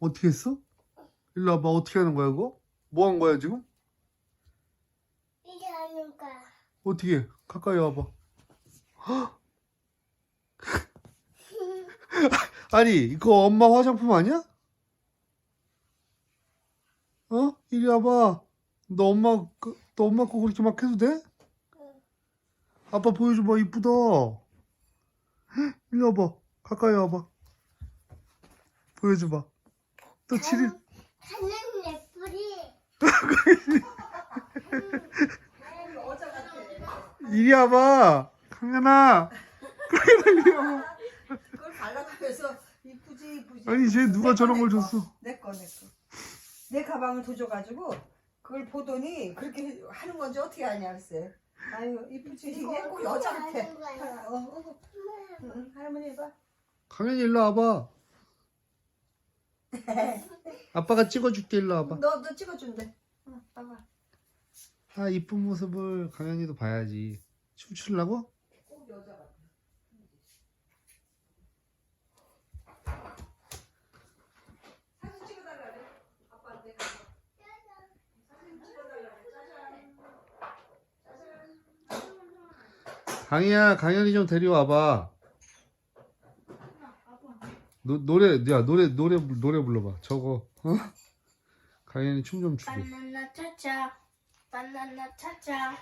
어떻게 했어? 일로 와봐. 어떻게 하는 거야, 이거? 뭐 한 거야, 지금? 이게 하는 거야. 어떻게 해? 가까이 와봐. 헉! 아니, 이거 엄마 화장품 아니야? 어? 이리 와봐. 너 엄마, 그- 너 엄마 거 그렇게 막 해도 돼? 응. 아빠 보여줘봐. 이쁘다. 헉, 이리 와봐. 가까이 와봐. 보여줘봐. 또 칠일. 하는 예쁘리. 이리 와봐. 강연아. 강연아, 이리 와봐. 그걸 발라가면서 이쁘지 이쁘지. 아니, 쟤 누가 저런 내걸 거. 줬어? 내 거, 내 거. 내 가방을 도줘가지고 그걸 보더니 그렇게 하는 건지 어떻게 아냐 글쎄. 아유 이쁘지 이게 꼭 여자 같아. 어, 어. 응, 응, 할머니 해봐. 강연이 일로 와봐. 아빠가 찍어줄게 일로 와봐. 너도 찍어준대. 응, 봐봐. 아 이쁜 모습을 강연이도 봐야지. 춤추려고? 꼭 여자 같아. 사진 찍어달라 그래. 아빠한테 가서. 사진 찍어달라 그래. 짜잔. 강이야 강연이 좀 데려와봐. 노, 노래 야 노래 노래 노래 불러봐. 저거 어? 강연이 춤 좀 추게. 바나나 차차 바나나 차차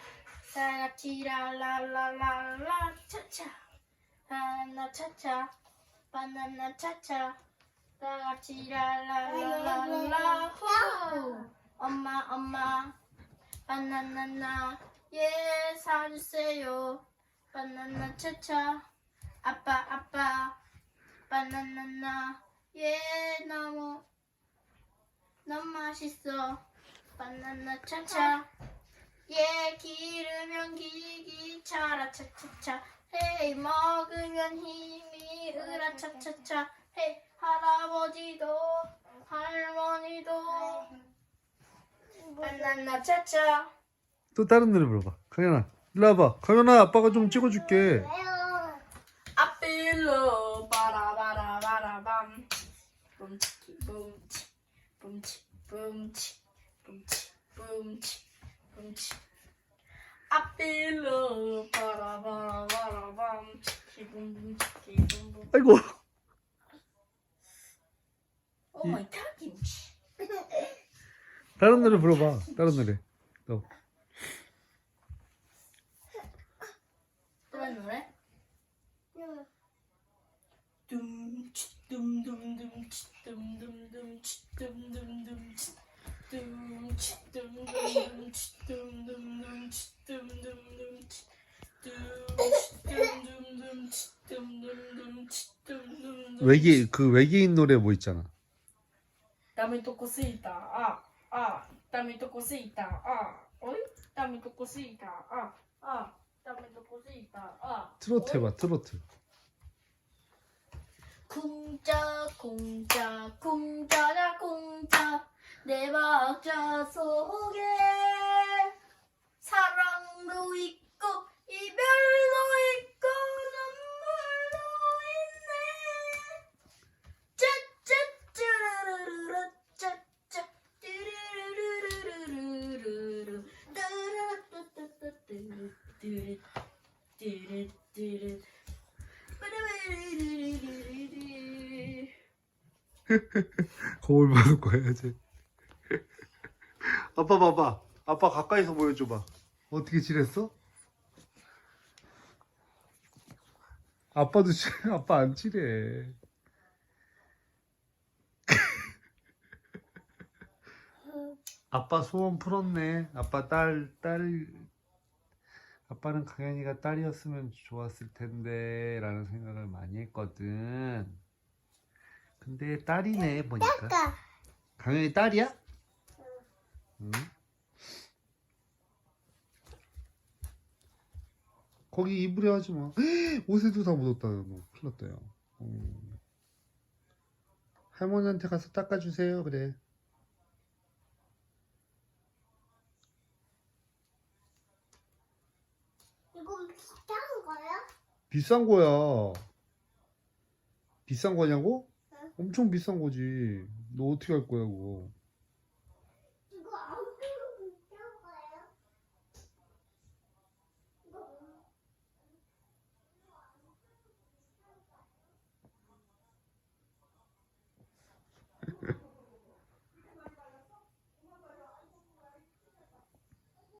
다같이 랄랄랄랄라 차차 바나나 차차 바나나 차차 후 엄마 엄마 바나나나 예 사주세요 바나나 차차 아빠 아빠 바나나나 예 너무 너무 맛있어 바나나 차차 예 기르면 기기 차라 차차차 헤이 먹으면 힘이 으라 차차차 헤이 할아버지도 할머니도 바나나 차차 또 다른 노래 불러봐. 강연아 일로 와봐. 강연아 아빠가 좀 찍어줄게. 왜요? 아필로 바라바라바라밤 붐치 붐치 붐치 붐치 붐치 붐치 붐치 아필로 바라바라바라밤 기붐붐치 기붐붐 아이고 오 마이 갓 김치 다른 노래 불러봐. 다른 노래. 또 또한 노래? 응. 둠치 둠둠둠 칫둠둠둠 칫둠둠둠 칫둠 칫둠둠둠 칫둠둠둠 칫둠둠둠 칫둠 칫둠둠둠 칫둠둠둠 외계 그 외계인 노래 뭐 있잖아. 땀이 돋고 쓰이다. 아, 아, 땀이 돋고 쓰이다. 아, 어이, 땀이 돋고 쓰이다. 아, 아, 땀이 돋고 쓰이다. 아. 트로트 해봐 트로트. 쿵짜 쿵짜 쿵짜자 쿵짜 내 박자 속에 사랑도 있고 이별도 있고 눈물도 있네 짜짜짜르르르 짜짜 뚜루루루루루루루 뚜루뚜뚜뚜뚜 뚜루뚜루뚜루 빠르르르르르르르 거울 받을 거야 이제. 아빠 봐봐. 아빠 가까이서 보여줘봐. 어떻게 지냈어? 아빠도 치 아빠 안 치래. 아빠 소원 풀었네. 아빠 딸, 딸, 아빠는 강현이가 딸이었으면 좋았을 텐데, 라는 생각을 많이 했거든. 근데 딸이네, 보니까. 아까 강현이 딸이야? 응. 거기 이불에 하지 마. 옷에도 다 묻었다. 너 큰일 났다, 야. 어. 할머니한테 가서 닦아주세요, 그래. 이건 비싼 거야? 비싼 거야. 비싼 거냐고? 응. 엄청 비싼 거지. 너 어떻게 할 거야 그거